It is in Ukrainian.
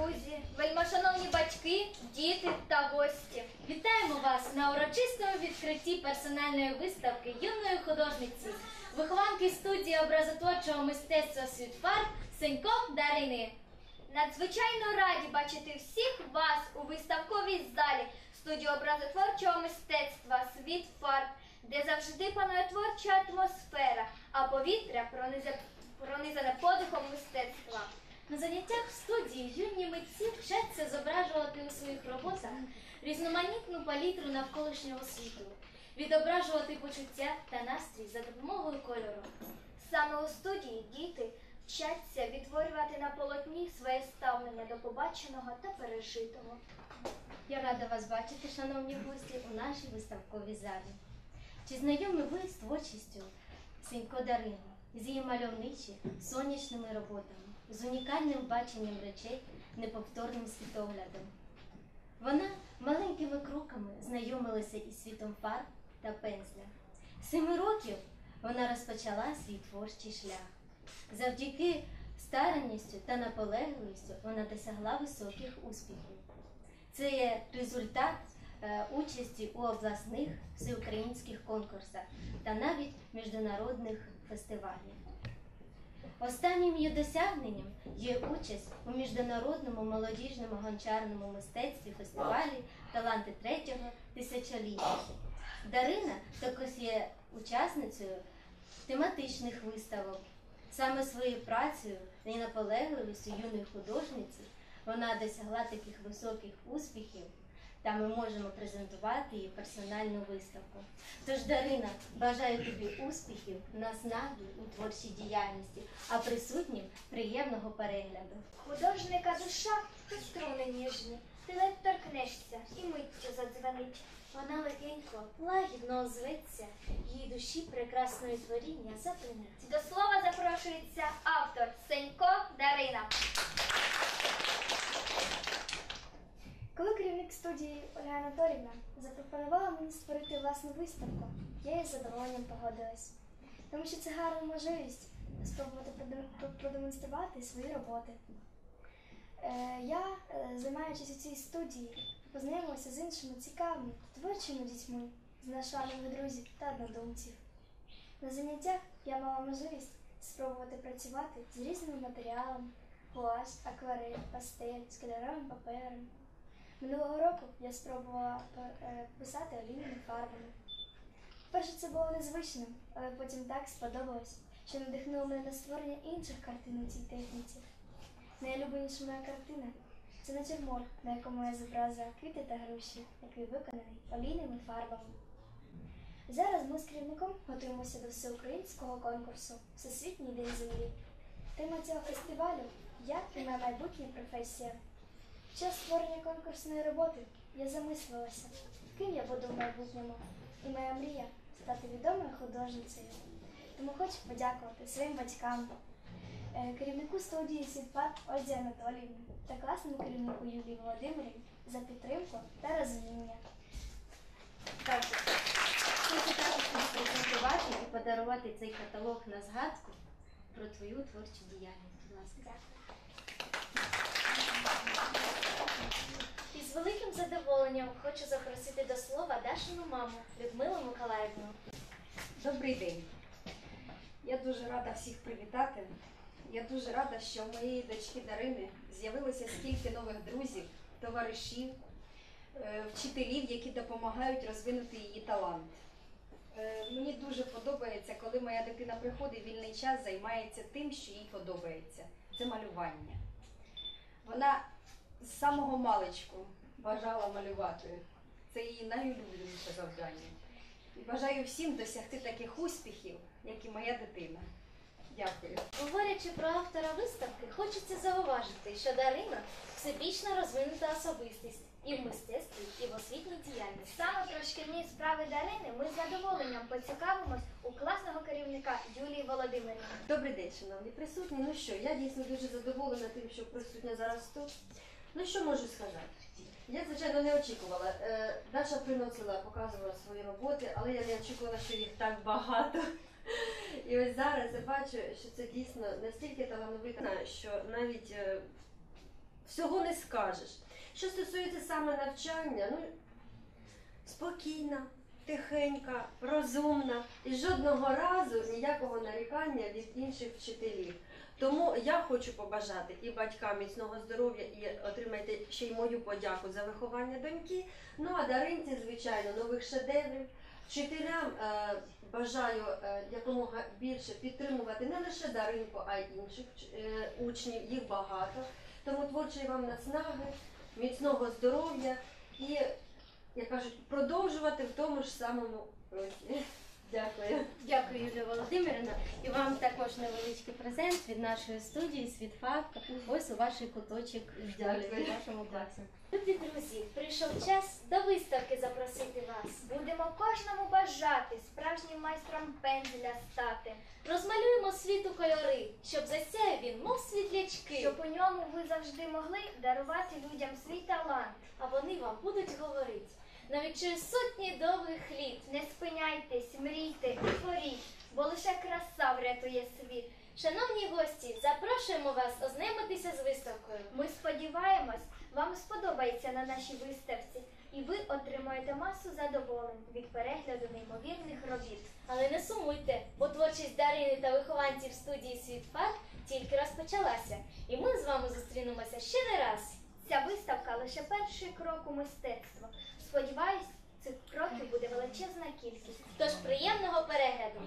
друзі, вельмишановні батьки, діти та гості. Вітаємо вас на урочистому відкритті персональної виставки юної художниці, вихованки студії образотворчого мистецтва Світфарб Сенько Дарини. Надзвичайно раді бачити всіх вас у виставковій залі студії образотворчого мистецтва Світ Фарб, де завжди панує творча атмосфера, а повітря пронизане подихом мистецтва. На заняттях в студії юні митці вчаться зображувати у своїх роботах різноманітну палітру навколишнього світу, відображувати почуття та настрій за допомогою кольору. Саме у студії діти вчаться відтворювати на полотні своє ставлення до побаченого та пережитого. Я рада вас бачити, шановні гості, у нашій виставковій залі. Чи знайомі ви з творчістю Сінько Дарини, з її мальовничі, сонячними роботами, з унікальним баченням речей, неповторним світоглядом? Вона маленькими кроками знайомилася із світом фарб та пензля. Семи років вона розпочала свій творчий шлях. Завдяки старанністю та наполегливістю вона досягла високих успіхів. Це є результат участі у обласних всеукраїнських конкурсах та навіть міжнародних фестивалях. Останнім її досягненням є участь у міжнародному молодіжному гончарному мистецтві фестивалі Таланти третього тисячоліття. Дарина також є учасницею тематичних виставок. Саме своєю працею і наполегливістю юної художниці вона досягла таких високих успіхів, та ми можемо презентувати її персональну виставку. Тож, Дарина, бажаю тобі успіхів, наснаги у творчій діяльності, а присутнім приємного перегляду. Художника душа то струни ніжні, ти ледь торкнешся і миттю задзвонить. Вона легенько, лагідно озветься, її душі прекрасної творіння запинить. До слова запрошується автор Сенько Дарина. Мені власну виставку, я із задоволенням погодилась, тому що це гарна можливість спробувати продемонструвати свої роботи. Е, я, е, займаючись у цій студії, познайомилася з іншими цікавими, творчими дітьми, знайшла нових друзів та однодумців. На заняттях я мала можливість спробувати працювати з різними матеріалами, гуаш, акварель, пастель, з папером. Минулого року я спробувала е, писати олійними фарбами. Перше це було незвичним, але потім так сподобалось, що надихнуло мене на створення інших картин у цій техніці. Найулюбленіша моя картина це натюрморт, на якому я зобразила квіти та груші, який виконаний олійними фарбами. Зараз ми з керівником готуємося до всеукраїнського конкурсу Всесвітній день землі. Тема цього фестивалю я і моя майбутня професія. Під час створення конкурсної роботи я замислилася, ким я буду в майбутньому, і моя мрія стати відомою художницею. Тому хочу подякувати своїм батькам, е, керівнику студії Світпад Ользі Анатоліївні та класному керівнику Юлії Володимирівні за підтримку та розуміння. Так, хочу також презентувати і подарувати цей каталог на згадку про твою творчу діяльність. Будь ласка. І з великим задоволенням хочу запросити до слова Дашину маму Людмилу Миколаївну. Добрий день. Я дуже рада всіх привітати. Я дуже рада, що у моєї дочки Дарини з'явилося стільки нових друзів, товаришів, е, вчителів, які допомагають розвинути її талант. Е, Мені дуже подобається, коли моя дитина приходить вільний час, займається тим, що їй подобається. Це малювання. Вона з самого маличку бажала малювати. Це її найулюбленіше завдання. І бажаю всім досягти таких успіхів, як і моя дитина. Дякую. Говорячи про автора виставки, хочеться зауважити, що Дарина всебічно розвинута особистість і в мистецтві, і в освітній діяльності. Саме про шкільні справи Дарини ми з задоволенням поцікавимось у класного керівника Юлії Володимирівни. Добрий день, шановні присутні. Ну що, я дійсно дуже задоволена тим, що присутня зараз тут. Ну що можу сказати? Я, звичайно, не очікувала. Е, Даша приносила, показувала свої роботи, але я не очікувала, що їх так багато. І ось зараз я бачу, що це дійсно настільки талановита, що навіть е, всього не скажеш. Що стосується саме навчання, ну спокійна, тихенька, розумна і жодного разу ніякого нарікання від інших вчителів. Тому я хочу побажати і батькам міцного здоров'я, і отримайте ще й мою подяку за виховання доньки. Ну а Даринці, звичайно, нових шедеврів. Вчителям е, бажаю е, якомога більше підтримувати не лише Даринку, а й інших е, учнів. Їх багато. Тому творчої вам наснаги, міцного здоров'я і, як кажуть, продовжувати в тому ж самому році. Дякую. Дякую, Юлія Володимирівна. І вам також невеличкий презент від нашої студії «Світфак». Ось у ваш куточок Дякую. в вашому класі. Любі друзі, прийшов час до виставки запросити вас. Будемо кожному бажати справжнім майстром пензеля стати, Розмалюємо світу кольори, щоб засяяв він, мов світлячки. щоб у ньому ви завжди могли дарувати людям свій талант. А вони вам будуть говорити. Навіть через сотні довгих літ. Не спиняйтесь, мрійте і творіть, бо лише краса врятує світ. Шановні гості, запрошуємо вас ознайомитися з виставкою. Ми сподіваємось, вам сподобається на нашій виставці, і ви отримаєте масу задоволень від перегляду неймовірних робіт. Але не сумуйте, бо творчість Дарини та вихованців студії «Світфак» тільки розпочалася. І ми з вами зустрінемося ще не раз. Ця виставка лише перший крок у мистецтво. Сподіваюсь, цих кроків буде величезна кількість. Тож приємного перегляду!